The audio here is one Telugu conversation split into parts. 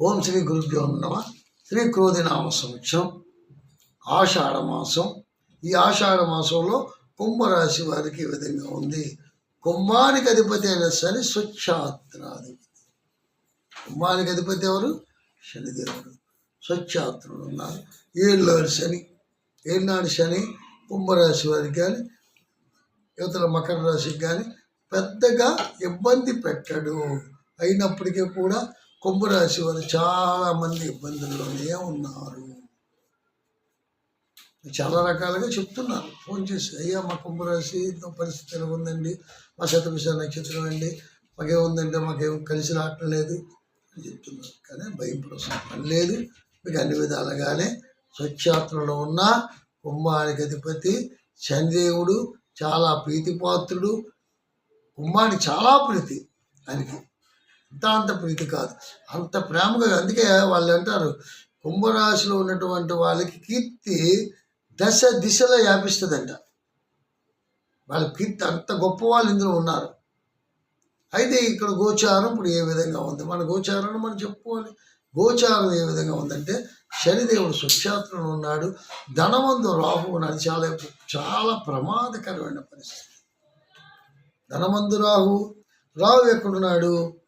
ఓం శ్రీ గురుభ్యో నమ. శ్రీ క్రోధినామ సంవత్సరం. ఆషాఢ మాసం. ఈ ఆషాఢ మాసంలో కుంభరాశి వారికి ఈ విధంగా ఉంది. కుంభానికి అధిపతి అయిన శని స్వచ్ఛాత్రాధిపతి. కుంభానికి అధిపతి ఎవరు? శనిదేవుడు. స్వచ్ఛాత్రుడు ఉన్నారు. ఏళ్ళనాడు శని. ఏళ్ళనాడు శని కుంభరాశి వారికి కానీ యువతల మకర రాశికి కానీ పెద్దగా ఇబ్బంది పెట్టడు. అయినప్పటికీ కూడా కుంభరాశి వారు చాలా మంది ఇబ్బందుల్లోనే ఉన్నారు. చాలా రకాలుగా చెప్తున్నారు. ఫోన్ చేసి అయ్యా మా కుంభరాశి పరిస్థితి ఎలా ఉందండి? మా శతభిష నక్షత్రం అండి. మాకేముందంటే మాకేం కలిసి రావటం లేదు అని చెప్తున్నారు. కానీ భయం పని లేదు. మీకు అన్ని విధాలుగానే స్వచ్ఛాత్రలో ఉన్న కుంభానికి అధిపతి శనిదేవుడు చాలా ప్రీతిపాత్రుడు. కుంభానికి చాలా ప్రీతి ఆయనకి. అంత ప్రీతి కాదు. అంత ప్రేమగా అందుకే వాళ్ళు అంటారు కుంభరాశిలో ఉన్నటువంటి వాళ్ళకి కీర్తి దశ దిశలో వ్యాపిస్తుందంట. వాళ్ళ కీర్తి అంత గొప్ప వాళ్ళు ఇందులో ఉన్నారు. అయితే ఇక్కడ గోచారం ఇప్పుడు ఏ విధంగా ఉంది? మన గోచారం మనం చెప్పుకోవాలి. గోచారం ఏ విధంగా ఉందంటే శనిదేవుడు సుక్షేత్రంలో ఉన్నాడు. ధనవంతు రాహు ఉన్నాడు. చాలా చాలా ప్రమాదకరమైన పరిస్థితి. ధనవంతు రాహు రాహు ఎక్కడున్నాడు?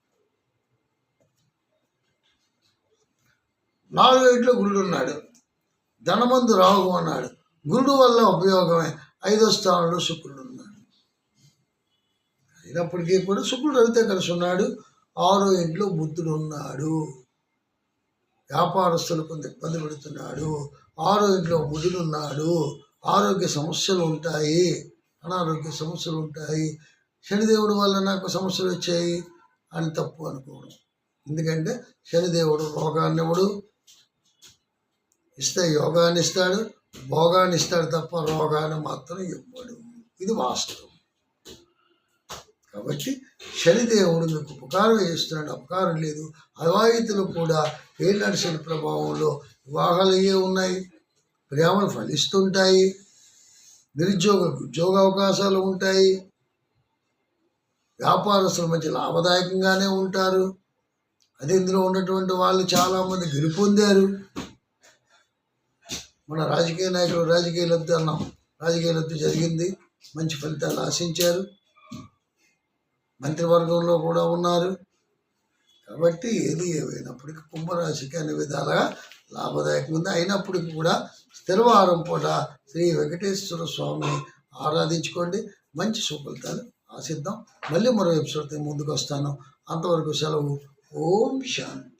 నాలుగో ఇంట్లో గురుడు ఉన్నాడు. ధనమందు రాహు అన్నాడు గురుడు వల్ల ఉపయోగమే. ఐదో స్థానంలో శుక్రుడు ఉన్నాడు. అయినప్పటికీ కూడా శుక్రుడు అయితే కలిసి ఉన్నాడు. ఆరో ఇంట్లో బుద్ధుడు ఉన్నాడు. వ్యాపారస్తులు కొంత ఇబ్బంది పెడుతున్నాడు. ఆరో ఇంట్లో బుధుడు ఉన్నాడు. ఆరోగ్య సమస్యలు ఉంటాయి. అనారోగ్య సమస్యలు ఉంటాయి. శనిదేవుడు వల్ల నాకు సమస్యలు వచ్చాయి. అని తప్పు అనుకోవడం. ఎందుకంటే శనిదేవుడు రోగాన్ని ఇస్తే యోగాన్ని ఇస్తాడు భోగాన్ని ఇస్తాడు తప్ప రోగాన్ని మాత్రం ఇవ్వడు. ఇది వాస్తవం. కాబట్టి శనిదేవుడు మీకు ఉపకారం చేస్తున్నాడు అపకారం లేదు. అవాయితులు కూడా ఏళ్ళనాడు శని ప్రభావంలో వివాహాలు ఉన్నాయి. ప్రేమలు ఫలిస్తుంటాయి. నిరుద్యోగ ఉద్యోగ అవకాశాలు ఉంటాయి. వ్యాపారస్తులు మంచి లాభదాయకంగానే ఉంటారు. అది ఇందులో ఉన్నటువంటి వాళ్ళు చాలామంది గెలుపొందారు. మన రాజకీయ నాయకులు రాజకీయ లబ్ధి అన్నాం. రాజకీయ లబ్ధి జరిగింది. మంచి ఫలితాలు ఆశించారు. మంత్రివర్గంలో కూడా ఉన్నారు. కాబట్టి ఏది ఏమైనప్పటికీ కుంభరాశికి అనే విధాలుగా లాభదాయకంగా ఉంది అయినప్పటికీ కూడా స్థిరవారం పూట శ్రీ వెంకటేశ్వర స్వామిని ఆరాధించుకోండి. మంచి సుఫలితాలు ఆశిద్దాం. మళ్ళీ మరో ఎపిసోడ్తో ముందుకు వస్తాను. అంతవరకు సెలవు. ఓం శాంతి.